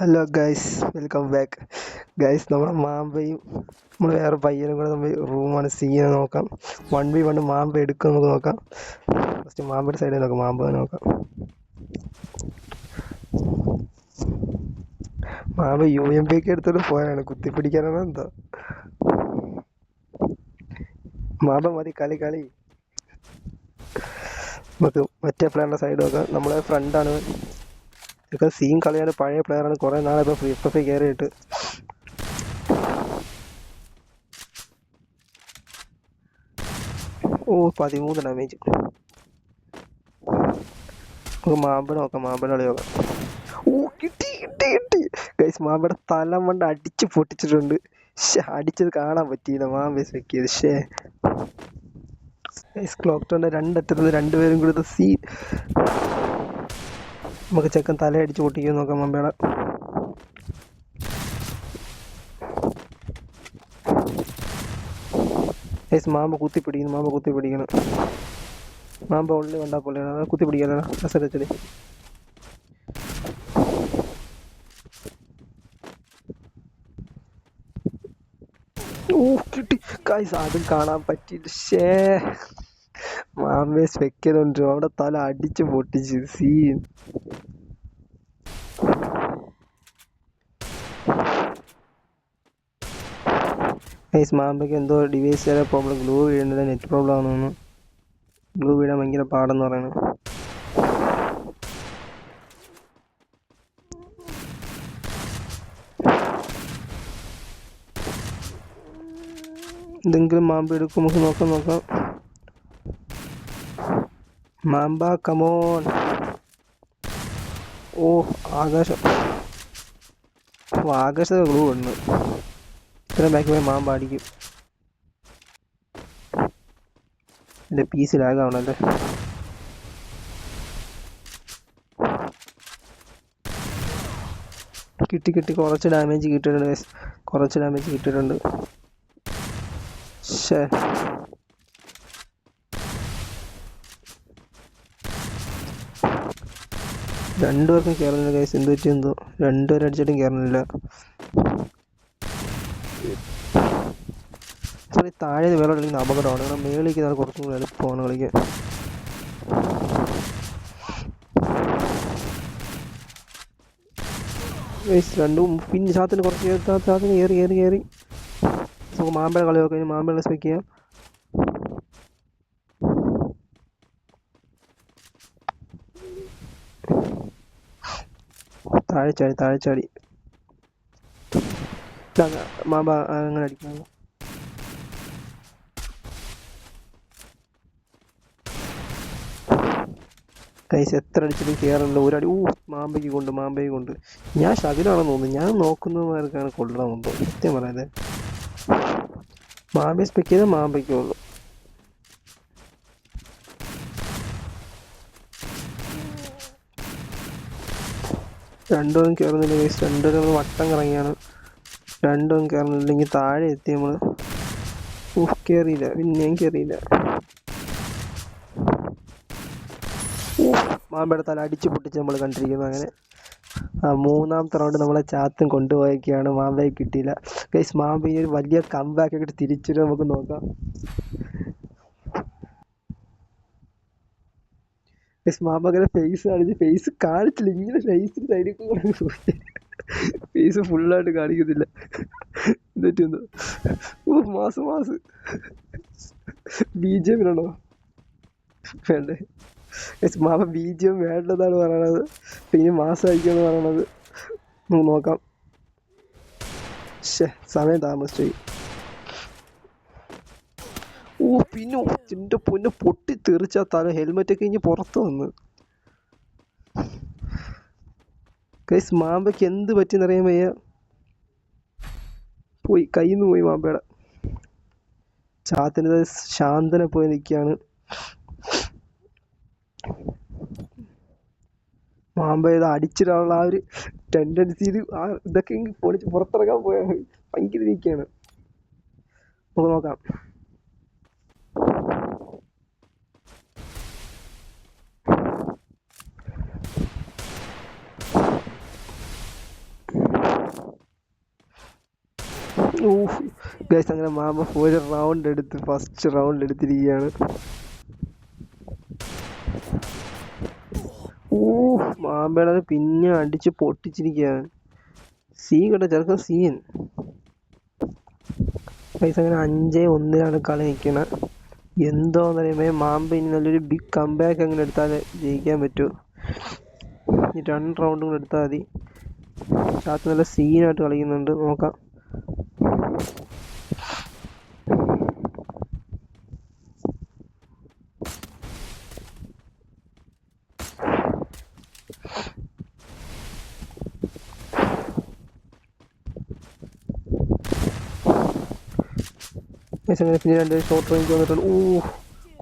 Hello guys welcome back guys നമ്മുടെ മാമ്പയും നമ്മൾ വേറെ പയ്യനും കൂടെ നമ്മൾ റൂമാണ് സീനെ നോക്കാം. വൺ ബൈ വൺ മാമ്പ എടുക്കും നമുക്ക് നോക്കാം ഫസ്റ്റ് മാമ്പയുടെ സൈഡിൽ നോക്കാം മാമ്പ നോക്കാം. മാമ്പ യു എം പി ഒക്കെ എടുത്തോണ്ട് പോയാണ് കുത്തിപ്പിടിക്കാനാണ് എന്താ? മാമ്പ മതി കളി കളി. നമുക്ക് മറ്റേ പ്ലെയറിന്റെ സൈഡ് നോക്കാം. നമ്മുടെ ഫ്രണ്ടാണ് ഇതൊക്കെ സീൻ കളിയാണ് പഴയ പ്ലെയറാണ് കുറേ നാളെ ഇപ്പോൾ ഫ്രീ ഫ്രീ കയറിയിട്ട് ഓ പതിമൂന്ന് ഡാമേജ് മാമ്പഴ നോക്കാം. മാമ്പഴം കളി നോക്കാം ഓ കിട്ടി കിട്ടി കിട്ടി. ഗൈസ് മാമ്പഴ തല മണ്ട അടിച്ച് പൊട്ടിച്ചിട്ടുണ്ട്. അടിച്ചത് കാണാൻ പറ്റിയില്ല. മാമ്പേസ് വെക്കിയത് ഷേ ഗൈസ് ക്ലോക്ക് ടോണിന്റെ രണ്ടറ്റത്ത് രണ്ടുപേരും കൂടി സീ നമുക്ക് ചെക്കൻ തലയടിച്ച് പൊട്ടിക്കാൻ നോക്കാം മമ്പേടെ ഏസ് മാമ്പ കുത്തി പിടിക്കുന്നു മാമ്പ കുത്തി പിടിക്കണം മാമ്പ ഉള്ളിൽ വേണ്ടാ പോലെ അത് കുത്തി പിടിക്കാനാണ് അസരച്ചടി ഓ കിട്ടി. കായ്സ് അതും കാണാൻ പറ്റിയില്ല. ഷേ മാമ്പേ വെക്കുന്നുണ്ട് അവിടെ തല അടിച്ച് പൊട്ടിച്ച്. സീൻ. ഗൈസ് മാമ്പയ്ക്ക് എന്തോ ഡിവൈസ് വരെ പ്രോബ്ലം ഗ്ലൂ വീഴേണ്ടത് നെറ്റ് പ്രോബ്ലം ആണെന്ന് ഗ്ലൂ വീഴാൻ ഭയങ്കര പാടെന്ന് പറയുന്നത് എന്തെങ്കിലും മാമ്പ എടുക്കും നമുക്ക് നോക്കാം നോക്കാം. മാമ്പ കമോൺ ഓ ആകാശം. ഓ ആകാശത്തെ ഗ്ലൂ ഉണ്ട്. ഇത്രയും ബാക്കി പോയി മാം പാടിക്കും. എന്റെ പീസ് ലാഗാവണല്ലേ കിട്ടി കിട്ടി. കുറച്ച് ഡാമേജ് കിട്ടിയിട്ടുണ്ട്. കുറച്ച് ഡാമേജ് കിട്ടിയിട്ടുണ്ട്. ശേ രണ്ടുപേർക്കും കയറുന്നില്ല കൈസ് എന്ത് പറ്റി എന്തോ? രണ്ടുപേരും അടിച്ചിട്ടും കയറുന്നില്ല സോറി താഴെ വേറെ കളിക്കുന്ന അപകടമാണ്. കാരണം മേളിലേക്ക് നാളെ കുറച്ചും കൂടി എളുപ്പമാണ് കളിക്കാൻ രണ്ടും പിന്നെ ചാത്തിന് കുറച്ച് ചാത്തിന് കയറി കയറി കയറി. നമുക്ക് മാമ്പഴ കളി നോക്കാം മാമ്പഴ സ്പെക്ക് ചെയ്യാം. താഴെ ചാടി താഴെ ചാടി. മാമ്പ അങ്ങനെ അടിക്കാം കൈസ് എത്ര അടിച്ചിട്ടും കയറുന്നില്ല ഒരടി ഊ മാമ്പയ്ക്ക് കൊണ്ട് മാമ്പയ്ക്ക് കൊണ്ട്. ഞാൻ ശകലമാണെന്ന് തോന്നുന്നു. ഞാൻ നോക്കുന്നവർക്കാണ് കൊള്ളണമെന്ന് സത്യം പറയാതെ. മാമ്പയെ സ്പെക്ക് മാമ്പയ്ക്ക് ഉള്ളു. രണ്ടും കയറുന്നില്ല കൈസ് രണ്ടും നമ്മൾ വട്ടം കറങ്ങിയാണ്. രണ്ടും കയറുന്നില്ലെങ്കിൽ താഴെ എത്തി നമ്മൾ ഊഹ് കയറിയില്ല പിന്നെയും കയറിയില്ല മാമ്പയുടെ തല അടിച്ച് പൊട്ടിച്ച് നമ്മൾ കണ്ടിരിക്കുന്നു അങ്ങനെ. ആ മൂന്നാമത്തെ റൗണ്ട് നമ്മളെ ചാത്തും കൊണ്ടുപോയൊക്കെയാണ്. മാമ്പയെ കിട്ടിയില്ല. ഗൈസ് മാമ്പ ഒരു വലിയ കമ്പാക്ക് ഒക്കെ തിരിച്ചു നമുക്ക് നോക്കാം. ഗൈസ് മാമ്പ അങ്ങനെ ഫേസ് കാണിച്ച് ഫേസ് കാണിച്ചില്ല. ഇങ്ങനെ ഫേസിന് സൈഡിൽ കൂടെ ഫേസ് ഫുള്ളായിട്ട് കാണിക്കുന്നില്ല. എന്നിട്ട് എന്തോ? ഓ മാസം മാസം. ബി ജെ പിന്നാണോ വേണ്ടേ. മാമ ബീജിയം വേണ്ടതാണ് പറയണത്. പിന്നെ മാസമായിരിക്കുമെന്ന് പറയണത്. നമുക്ക് നോക്കാം. ശേ സമയം താമസിച്ചു ഓ പിന്നെ എന്റെ പൊന്നെ പൊട്ടി തെറിച്ച തല ഹെൽമെറ്റ് ഒക്കെ ഇനി പുറത്ത് വന്ന്. കൈസ് മാമ്പയ്ക്ക് എന്ത് പറ്റിയെന്നറിയാൻ വയ്യ. പോയി കയ്യിൽ നിന്ന് പോയി മാമ്പയുടെ ചാത്തിന് ശാന്തനെ പോയി നിൽക്കുകയാണ് മാമ്പ ഇത് അടിച്ചിടാനുള്ള ആ ഒരു ടെൻഡൻസി ഇതൊക്കെ പൊളിച്ച് പുറത്തിറങ്ങാൻ പോയ ഭയങ്കര ഇരിക്കുകയാണ് നമുക്ക് നോക്കാം. അങ്ങനെ മാമ ഒരു റൗണ്ട് എടുത്ത് ഫസ്റ്റ് റൗണ്ട് എടുത്തിരിക്കുകയാണ്. ഊ മാമ്പേടെ പിന്നെ അടിച്ച് പൊട്ടിച്ചിരിക്കുകയാണ് സീ കേട്ടോ ചെറുക്കൻ സീൻ. പൈസ അങ്ങനെ അഞ്ചേ ഒന്നിലാണ് കളി നിൽക്കുന്നത് എന്തോന്ന് പറയുമ്പോ മാമ്പ ഇനി നല്ലൊരു ബിഗ് കംബാക്ക് അങ്ങനെ എടുത്താൽ ജയിക്കാൻ പറ്റൂ. രണ്ട് റൗണ്ടും കൂടെ എടുത്താൽ മതി. ചാത്ത നല്ല സീനായിട്ട് കളിക്കുന്നുണ്ട് നോക്കാം. അങ്ങനെ പിന്നെ രണ്ട് ഷോർട്ട് റേഞ്ച് വന്നിട്ടുണ്ട്. ഓ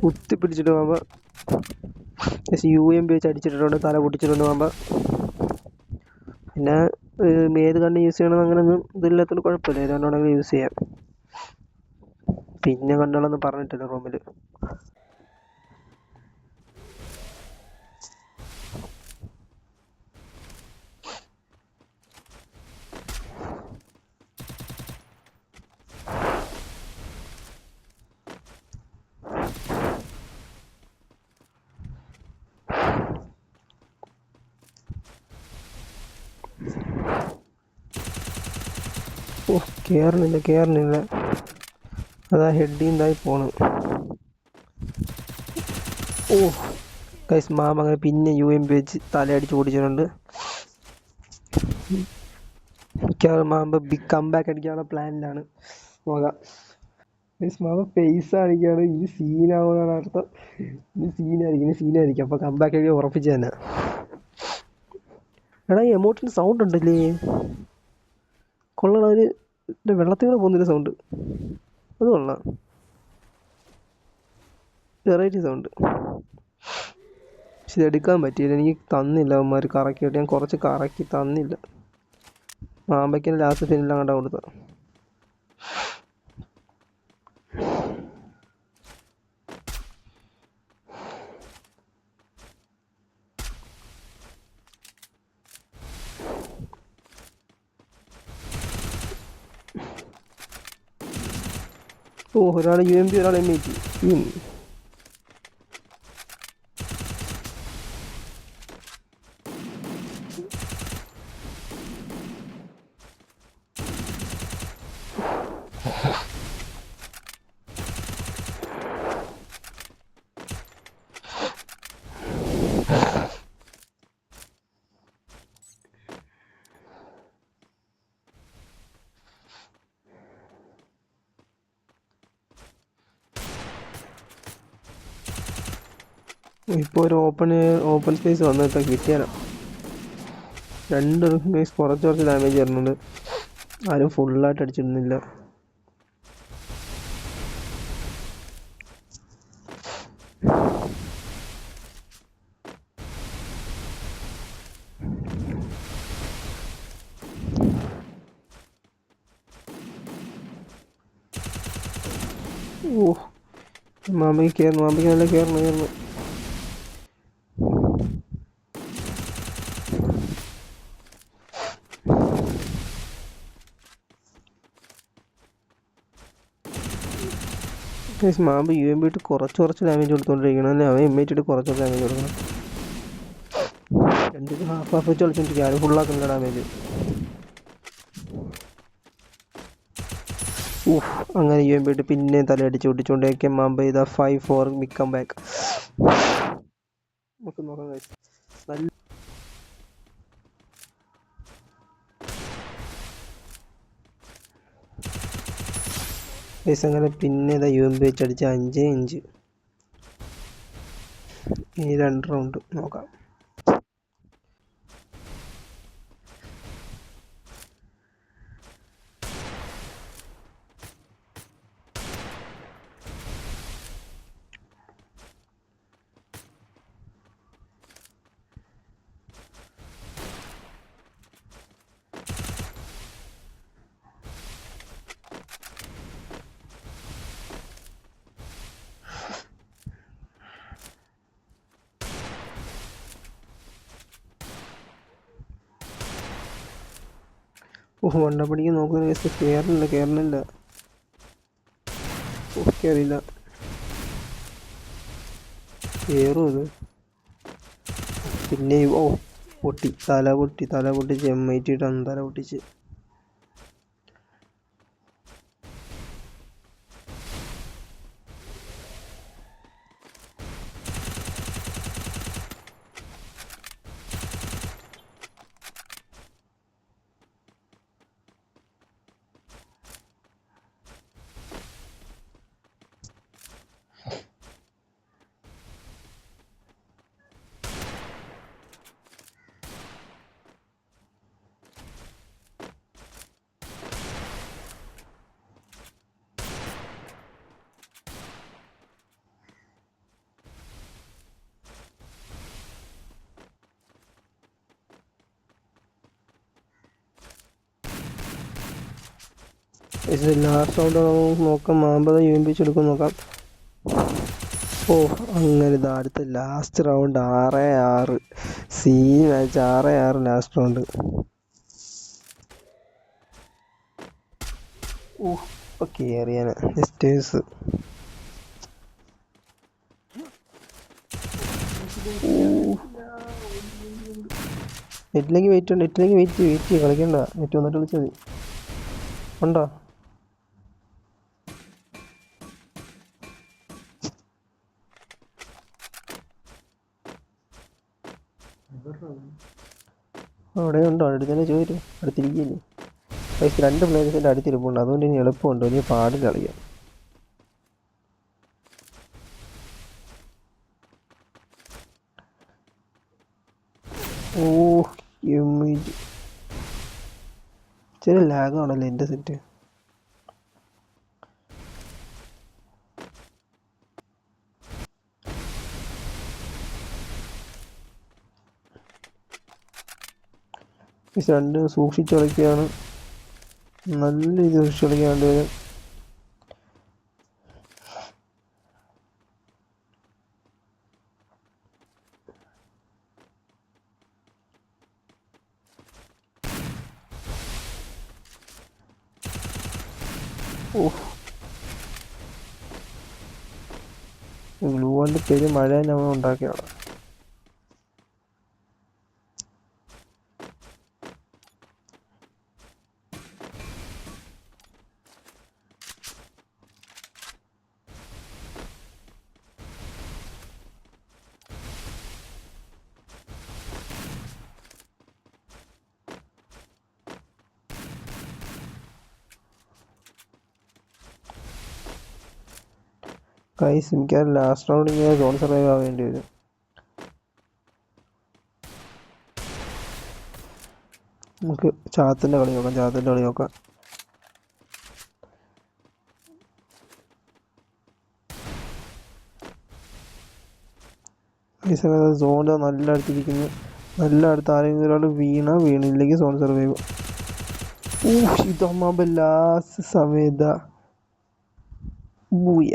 കുത്തി പിടിച്ചിട്ട് മാമ്പ യു എം ബി വെച്ച് അടിച്ചിട്ടുണ്ട് തല പൊട്ടിച്ചിട്ടുണ്ട് മാമ്പ പിന്നെ ഏത് കണ്ണ് യൂസ് ചെയ്യണമെന്ന് അങ്ങനെയൊന്നും ഇതില്ലാത്തതുകൊണ്ട് കുഴപ്പമില്ല. ഏത് കണ്ണാണെങ്കിലും യൂസ് ചെയ്യാം. പിന്നെ കണ്ണുകളൊന്നും പറഞ്ഞിട്ടില്ല റൂമിൽ ഓ കയറുന്നില്ല കയറുന്നില്ല അതാ ഹെഡിണ്ടായി പോണ്. ഓ കൈസ് മാമ അങ്ങനെ പിന്നെ യു എം പി വെച്ച് തലയടിച്ച് ഓടിച്ചിട്ടുണ്ട് മിക്കവാറും ബിഗ് കംബാക്ക് അടിക്കാനുള്ള പ്ലാനിലാണ് ഗൈസ് മാമ ഫേസ് കാണിക്കുകയാണ് ഇനി സീനാവുന്നതാണ് അർത്ഥം. ഇനി സീനായിരിക്കും ഇനി സീനായിരിക്കും അപ്പോൾ കംബാക്ക് അടിക്കാൻ ഉറപ്പിച്ച് തന്നെ. എടാ ഈ എമൗണ്ടിന് സൗണ്ട് ഉണ്ടല്ലേ? കൊള്ളണ ഒരു വെള്ളത്തിൽ കൂടെ പോകുന്നൊരു സൗണ്ട് അത് കൊള്ളാം. വെറൈറ്റി സൗണ്ട് പക്ഷെ ഇതെടുക്കാൻ പറ്റിയില്ല. എനിക്ക് തന്നില്ല അവന്മാർ കറക്കിയിട്ട്. ഞാൻ കുറച്ച് കറക്കി തന്നില്ല. മാമ്പയ്ക്കിന് ലാസ്റ്റ് ഫിനിലാണ് കൊടുത്തത്. ഒരാൾ യു എം പി ഒരാൾ എം ഐ ടി ഇപ്പോൾ ഒരു ഓപ്പൺ ഓപ്പൺ സ്പേസ് വന്നിട്ട് കിട്ടിയാലോ രണ്ട് ഗൈസ് കുറച്ച് കുറച്ച് ഡാമേജ് വരുന്നുണ്ട്. ആരും ഫുള്ളായിട്ട് അടിച്ചിരുന്നില്ല ഓ മാമയ്ക്ക് കയറുന്നു മാമയ്ക്ക് നല്ല കയറുന്നു കയറണം ഗൈസ് മാമ്പ് യു എം ഇട്ട് കുറച്ച് കുറച്ച് ഡാമേജ് കൊടുത്തോണ്ടിരിക്കണം അല്ലേ? അവൻ എം ഇട്ടിട്ട് കുറച്ച് ഡാമേജ് കൊടുക്കണം. രണ്ടിത് ഹാഫ് ഹാഫ് വെച്ച് കളിച്ചോണ്ടിരിക്കുക ആരും ഫുള്ളാക്കുന്നില്ല ഡാമേജ് ഊഫ് അങ്ങനെ യു എം ഇട്ട് പിന്നെ തലയടിച്ച് ഒട്ടിച്ചുകൊണ്ടേക്ക് മാമ്പ് ഇതാ ഫൈവ് ഫോർ മിക്കം ബാക്ക് നമുക്ക് നോക്കാം നല്ല ഗൈസ് അങ്ങനെ പിന്നെ ഇതാ യു എം പി വെച്ച് അടിച്ച അഞ്ച് ഇഞ്ച്. ഇനി രണ്ട് റൗണ്ട് നോക്കാം. ഓഹ് വണ്ടപ്പടിക്ക് നോക്കുന്ന കേസ് കയറുന്നില്ല കയറുന്നില്ല ഓ കയറിയില്ല കയറും പിന്നെ ഓ പൊട്ടി തല പൊട്ടി തല പൊട്ടിച്ച് എം ഐ ടി ഇട്ടാണ് തല പൊട്ടിച്ച്. ലാസ്റ്റ് റൗണ്ട് നോക്കാം. മാമ്പത യൂമ്പിച്ചെടുക്കും നോക്കാം. ഓ അങ്ങനെ ഇതാ അടുത്ത ലാസ്റ്റ് റൗണ്ട് ആറ് ആറ്. സി മാച്ച് ആറ് ആറ് ലാസ്റ്റ് റൗണ്ട് ഓ കേറിയാണ്. ജസ്റ്റേഴ്സ് നെറ്റിലേക്ക് വെയിറ്റ് ഉണ്ട്. നെറ്റിലേക്ക് വെയിറ്റ് വെയിറ്റ് കളിക്കണ്ട. നെറ്റ് വന്നിട്ട് വിളിച്ചാൽ മതി. ഉണ്ടോ? അവിടെ ഉണ്ടോ അടുത്ത് തന്നെ ചോദിച്ചു അടുത്തിരിക്കില്ലേ? പൈസ രണ്ട് പ്ലേയേഴ്സിന്റെ അടുത്തിരിപ്പുണ്ട്. അതുകൊണ്ട് ഇനി എളുപ്പമുണ്ട്. ഇനി പാടില്ല കളിയാ. ഓ ചെറിയ ലാഗാണല്ലോ എന്റെ സെറ്റ് രണ്ട് സൂക്ഷിച്ച് കളിക്കുകയാണ്. നല്ല രീതിയിൽ സൂക്ഷിച്ച് വരും ഓ ഗ്ലൂ പെരും മഴ നമ്മൾ ഉണ്ടാക്കിയാണ് ഗൈസ് എനിക്ക് ലാസ്റ്റ് റൗണ്ട് ഇങ്ങനെ സോൺ സർവൈവ് ആവേണ്ടി വരും. നമുക്ക് ചാത്തിന്റെ കളി നോക്കാം ചാത്തിന്റെ കളി നോക്കാം. ഈ സമയത്ത് സോണിൽ നല്ല അടുത്തിരിക്കുന്നു. നല്ല അടുത്ത് ആരെങ്കിലും ഒരാൾ വീണ വീണില്ലെങ്കിൽ സോൺ സർവൈവ് ഓ ഇതമ്മ ലാസ്റ്റ് സമയത്ത്. ബൂയ